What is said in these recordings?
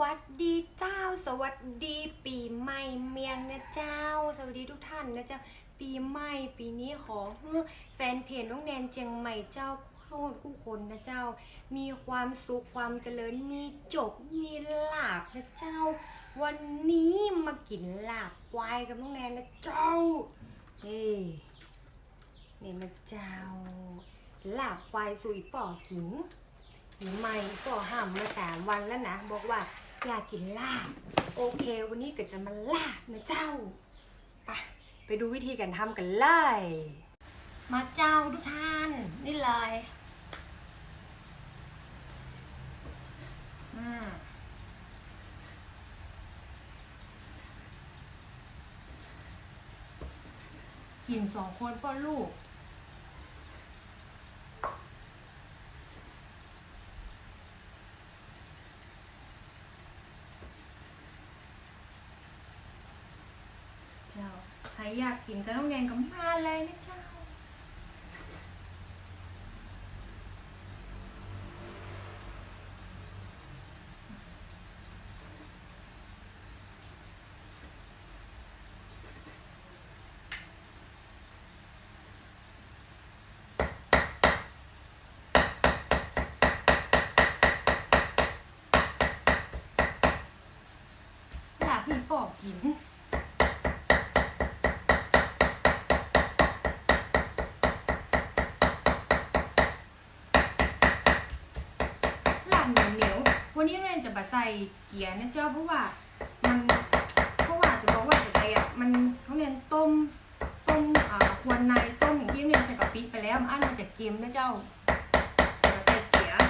วัสดีเจ้า สวัสดีปีใหม่เมียงนะเจ้า สวัสดีทุกท่านนะเจ้า ปีใหม่ปีนี้ขอให้แฟนเพจน้องแนนเจียงใหม่เจ้าทุกคนผู้คนนะเจ้า มีความสุขความเจริญมีจบมีลาบนะเจ้า วันนี้มากินลาบควายกับน้องแนนนะเจ้าเฮ้นี่นะเจ้าลาบควายสุยป่อกินหรือไม่ก็ห้ามมาสามวันแล้วนะ บอกว่า อยากกินลาบ โอเค วันนี้ก็จะมาลาบนะเจ้าไปไปดูวิธีการทำกันเลย มาเจ้าทุกท่าน นี่เลยอืมกินสองคนป้อนลูก เจ้าใค รอยากกินก็ต้องแดงกับมาเลยนะเจ้าอยากพี่ปอกกิน หลับ เหนียวเหนียวๆวันนี้เรนจะมาใส่เกียร์นะเจ้าเพราะว่ามันเพราะว่าจะบอกว่าจะไปอะมันเขาเรียนต้มต้มอ่าควรในต้มอย่างที่เรียนใส่กะปิไปแล้วมันอันมาจากเกมนะเจ้าจะใส่เกียร์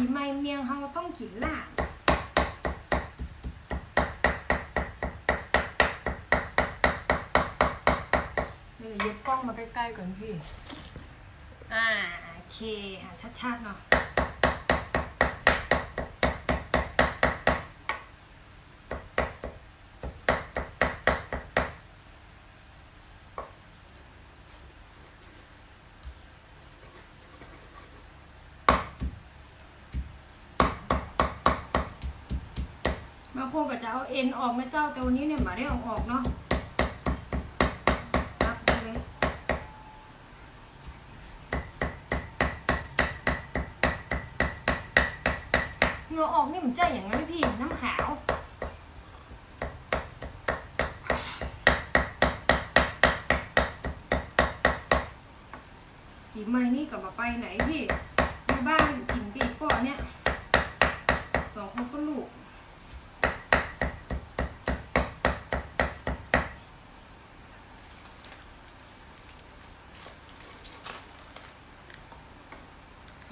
ปีใหม่เมียงเฮาต้องกินลาบเดี๋ยวยกกล้องมาใกล้ๆก่อนพี่ อ่าโอเคหาชัดๆเนาะ บางคนก็จะเอาเอ็นออกนะเจ้าแต่วันนี้เนี่ยหมาได้เอาออกเนาะซับไปเลยเหงื่อออกนี่มันใจอย่างไรพี่น้ำขาวปีใหม่นี่กลับมาไปไหนพี่ในบ้านกินปีกปอเนี่ยสองคนก็ลูก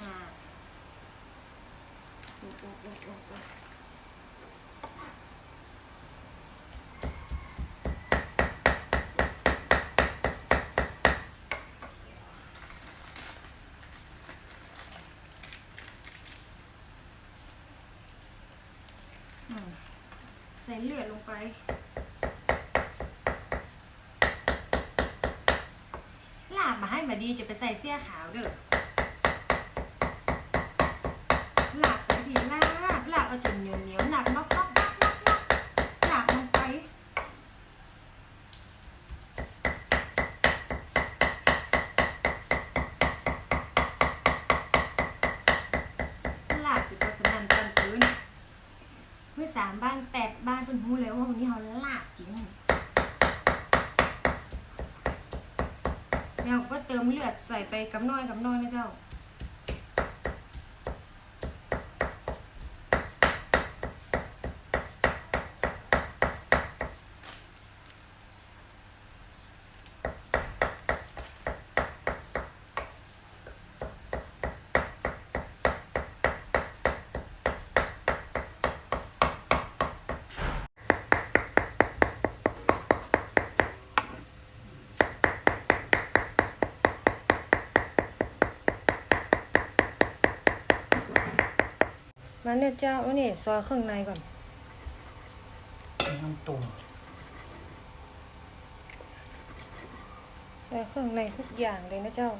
อ่าโอ้โอ้โอ้โอ้โอ้อืม ใส่เลือดลงไป ลาบมาให้มาดีจะไปใส่เสื้อขาวเด้อหลาบไปดีลาบหลาบเอาจนเหนียวเหนียวหนักนอกนอกนอกนอกนอกหลับลงไปหลับจุดประสนันตันปืนเมื่อสามบ้านแป ดบ้เลยว่าวันนี้เขาลาบจริงแล้วก็เติมเลือดใส่ไปกับน้อยกับน้อยนะเจ้า มาเนี่ยเจ้าเอาเนี่ยซอยเครื่องในก่อนน้ำตุ่มซอยเครื่องในทุกอย่างเลยนะเจ้า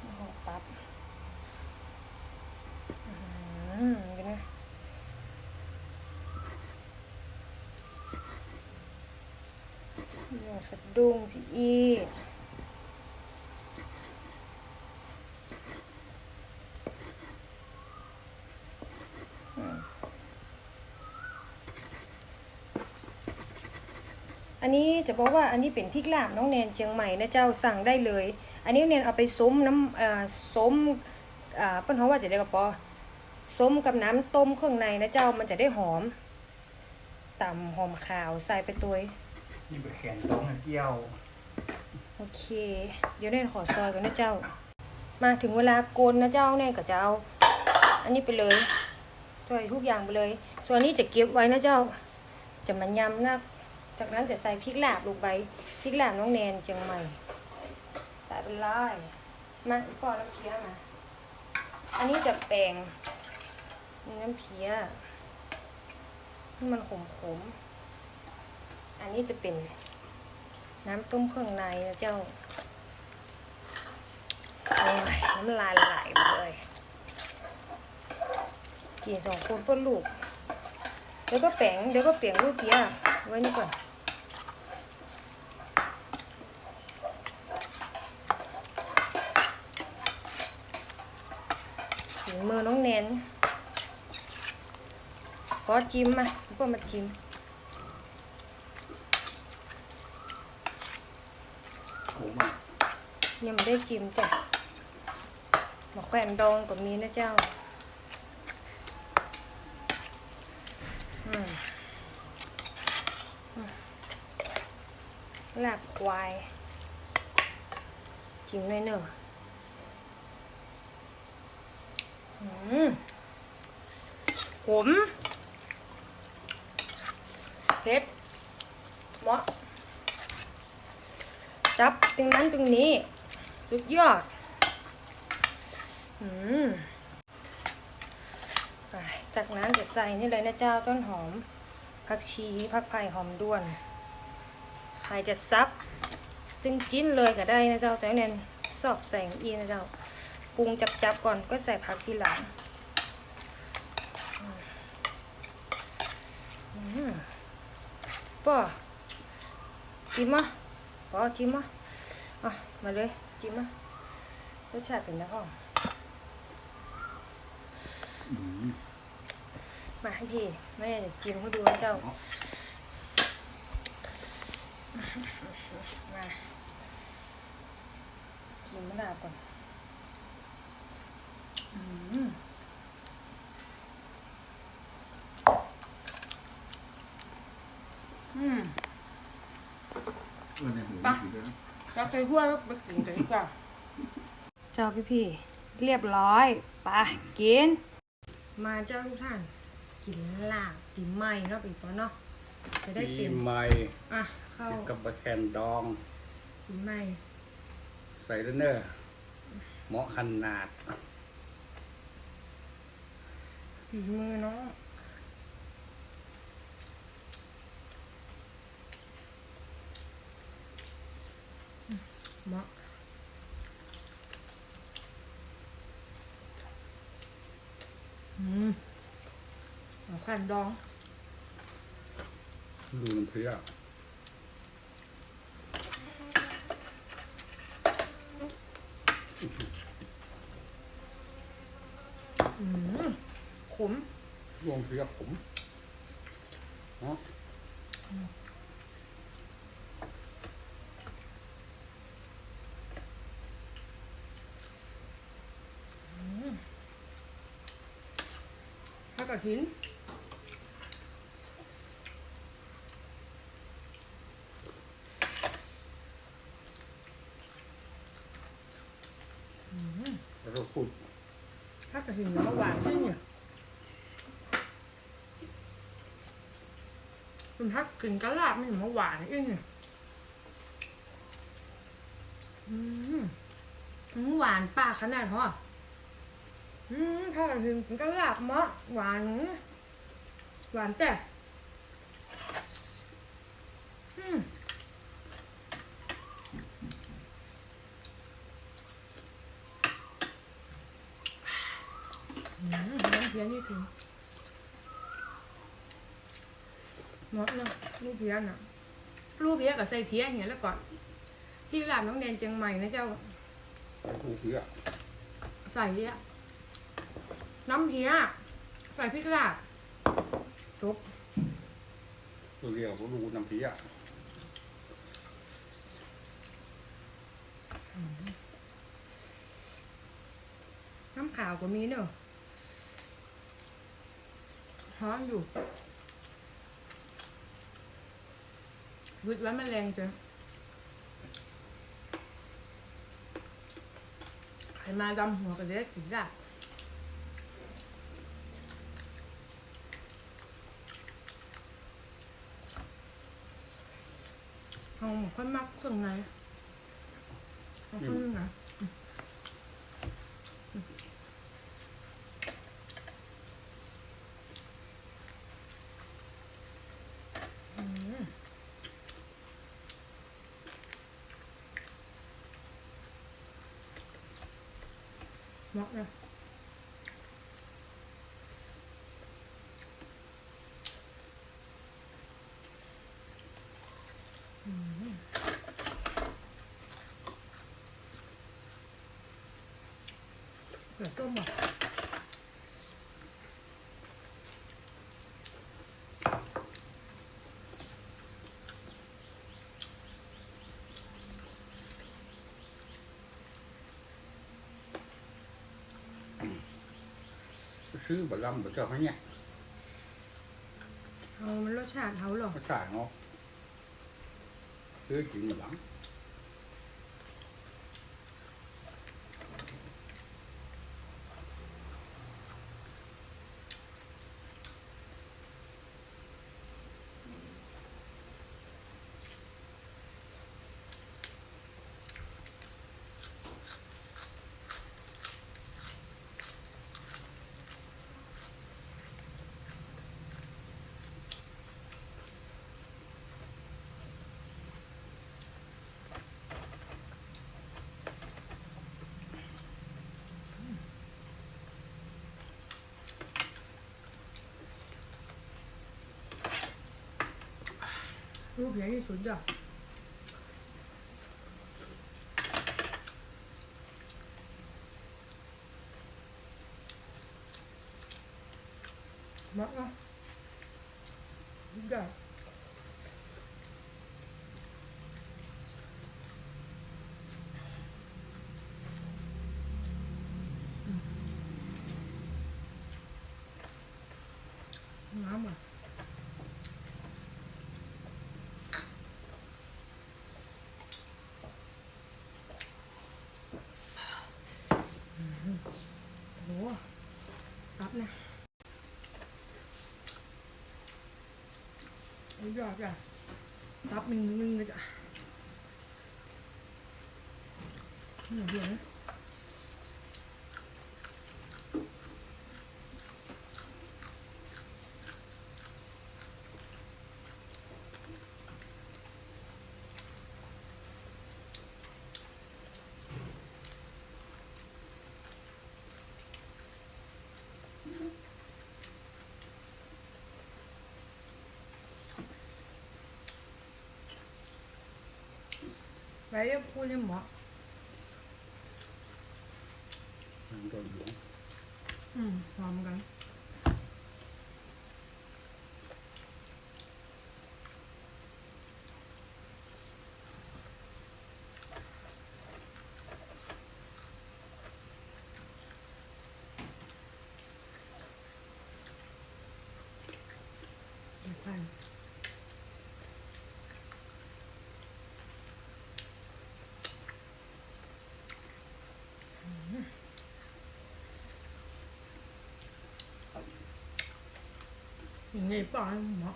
โอ้โหปั๊บอืมเป็นไง อย่าสะดุ้งสิอีอันนี้จะบอกว่าอันนี้เป็นพริกลาบน้องแนนเชียงใหม่นะเจ้าสั่งได้เลย อันนี้แนนเอาไปส้มน้ำอ่อส้มอ่าเปิ้นเขาว่าจะได้กระปอส้มกับน้ำต้มเครื่องในนะเจ้ามันจะได้หอมต่ำหอมขาวใส่ไปตัว นี่ไปแขนร้องเที่ยว โอเค เดี๋ยวแนนขอซอยก่อนนะเจ้า มาถึงเวลาโกนนะเจ้าแนนก็จะเอาอันนี้ไปเลยตัวยทุกอย่างไปเลย ส่วนนี้จะเก็บไว้นะเจ้า จะมายำนะจากนั้นจะใส่พริกลาบลงไปพริกลาบน้องแนนเชียงใหม่ใส่ไปเลยมาก่อนแล้วเคี้ยวมาอันนี้จะแปลงน้ำเพี้ยที่มันขมขม อันนี้จะเป็นน้ำต้มเครื่องในนะเจ้าโอ้ยน้ำลายไหลเลยกินสองคนเพื่อลูก เดี๋ยวก็แปงเดี๋ยวก็เปลี่ยนรูปเพียไว้นี่ก่อนถึงมือน้องแนนขอจิ้มมาก็มาจิ้มอะ ยังไม่ได้จิ้มจ้ะมาแขวนดองก็มีนะเจ้าอือลาบควาย จิ้มหน่อยเนอะอืมขมเผ็ดเหมาะจับตรงนั้นตรงนี้ สุดยอดอืมจากนั้นจะใส่นี่เลยนะเจ้าต้นหอมผักชีผักไผ่หอมด้วนใครจะซับจึงจิ้นเลยก็ได้นะเจ้าแต่เน้นสอบใส่อีนะเจ้าปรุงจับๆก่อนก็ใส่ผักทีหลังอืมป่อจิ้มมะป่อจิ้มมะอะมาเลย จิ้มมารสชาติเป็นไงพ่ออืมมาให้พี่แม่จะจิ้มให้ดูนะเจ้า มากินมะนาวก่อนอืมอืมเออในหูไปอยู่ด้วยนะเราไปหัวไปกินกันดีกว่าเจ้าพี่พี่ๆเรียบร้อยไปกิน มาเจ้าทุกท่านกินลาบปีใหม่เนาะปีปอเนาะจะได้ปีเป็นใหม่อะเข้ากับไปแขนดอง ปีใหม่ใส่แล้วเนอร์เหมาะขนาดฝีมือเนาะอืม เหมาะอืมเอาขันดอง ดูน้ำเพรี้ยวอืมขม รวงเพรี้ยวผมเนาะ ถ้าก ระถินอืมแล้วก็พูดถ้ากระถินแล้วก็หวานด้วยเนี่ยมันถ้ากินกะลาบมันมาหวานเองเนี่ยอืมอืมหวานปากขนาดเหรอ อืมถ้าถึงก็หลับมะหวาน หวานแต่อืมอืมน้ำเพียนี่ถึงหมดเนาะลูกเพียนอะลูกเพียกับใส่เพียอย่างเงี้แล้วก่อน ที่ร้านน้องแนนเจียงใหม่นะเจ้าไปผู้เพียใส่อะ น้ำเพี้ยใส่พริกลาบจบตัวเรียวก็รู้น้ำเพี้ยน้ำขาวก็มีเนอะฮ้อนอยู่วิดไว้มันแรงจังใครมาดำหัวก็จะได้กินได้ เอาหมกค่อยมักเครื่องในเอาเคนไหนอืมเหมาะเลยอืม เกลือต้มอะซื้อบะลำบะเจ้าเขาเนี่ยเอามันรสชาติเขาหรอเขาจ่ายเนาะซื้อกินหลัง รูปใหญ่ที่สุดอะมาอะได้น้ำอะ โหรับนะสุด ยอดจ้ะรับหนึ่งหนึ่งเลยจ้ะนี่เดี๋ยนะไปเรียเลย หมอน้ำต้นหล 你爸还忙，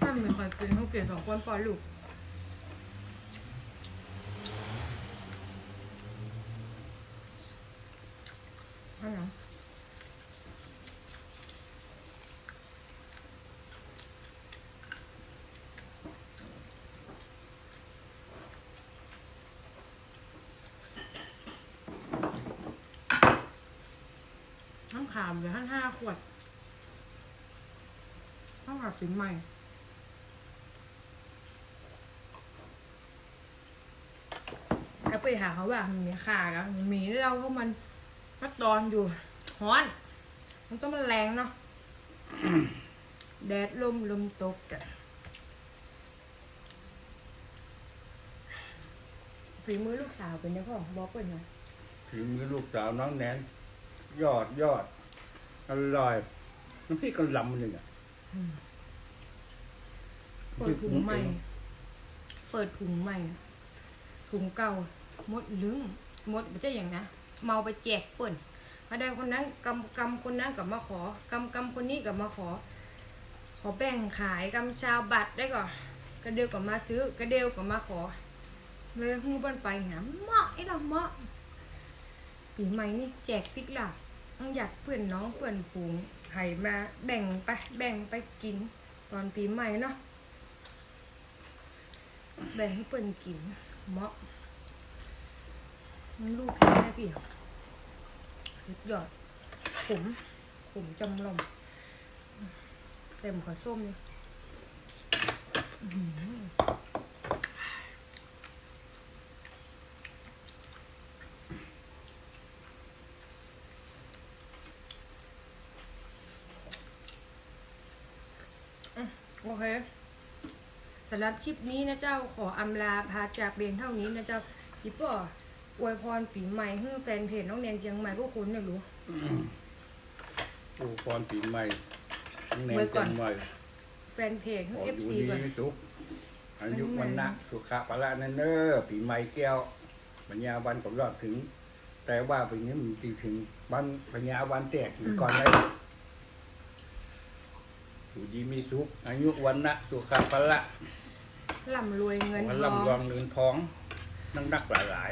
还没开始，我给他换八路。哎呀。 เหลือห้าห้าขวดต้องหาสินใหม่ถ้าไปหาเขาว่ามีขาแล้วมีเราเพราะมันพัดตอนอยู่ฮ้อน มันต้องมันแรงเนาะ แดดลมลมตกจ้ะฝีมือลูกสาวเป็นยังพ่อบอกเปิดหน่อย ถึงมือลูกสาวน้องแนน ยอดยอด อร่อยน้ำพริกกระหลำหนึ่งอะเปิดถุงใหม่ เปิดถุงใหม่ ถุงเก่ามดลึงมดไม่ใช่อย่างนะ เมาไปแจกเปิ่นพอได้คนนั้นกำกำคนนั้นกลับมาขอกำกำคนนี้กลับมาขอ ขอแบ่งขายกำชาวบัตรได้ก่อนกระเดียวกลับมาซื้อกระเดียวกลับมาขอเลยหู้บ้านไปหาเหมาะไอ้เราเหมาะปีใหม่นี่แจกพริกหลัก อยากเพื่อนน้องเพื่อนฝูงไข่มาแบ่งไปแบ่งไปกิน ตอนปีใหม่เนาะแบ่งให้เปิ้นกินเหมาะลูกแม่พี่สุดยอดขมขมจำลองเต็มขอส้มเลยอื้อหืออืมโอเคสำหรับคลิปนี้นะเจ้าขออำลาพาจากเรียนเท่านี้นะเจ้าพี่ป่ออวยพรปีใหม่ให้แฟนเพจน้องแนนเชียงใหม่พวกคุณนะรู้โอ้พรปีใหม่น้องแนนไว้ก่จัอนนใหม่แฟนเพจขให้อเอฟอยู่ซีดีก่อน มีสุขอายุวันนะสุขะพละนันเนอร์ปีใหม่แก้วปัญญาวันก็รอดถึง แต่ว่าปีนี้มันตีถึงวันปัญญาวันแตกถึงก่อนเลย อยู่ดีมีสุข อายุวันนะสุขะพละร่ำรวยเงินวันทอลำรองงเงินทอง นักนักหลายหลาย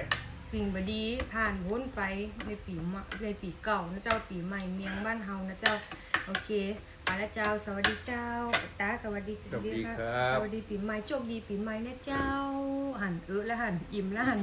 สิ่งบดีผ่านพ้นไปในปีใหม่ในปีเก่านะเจ้าปีใหม่เมียงบ้านเฮานะเจ้า โอเคไปแล้วเจ้า สวัสดีเจ้าตาสวัสดีๆสวัสดีครัสบ วัสดีปีใหม่โชคดีปีใหม่นะเจ้า หันเออแล้วหันอิ่มแล้วหัน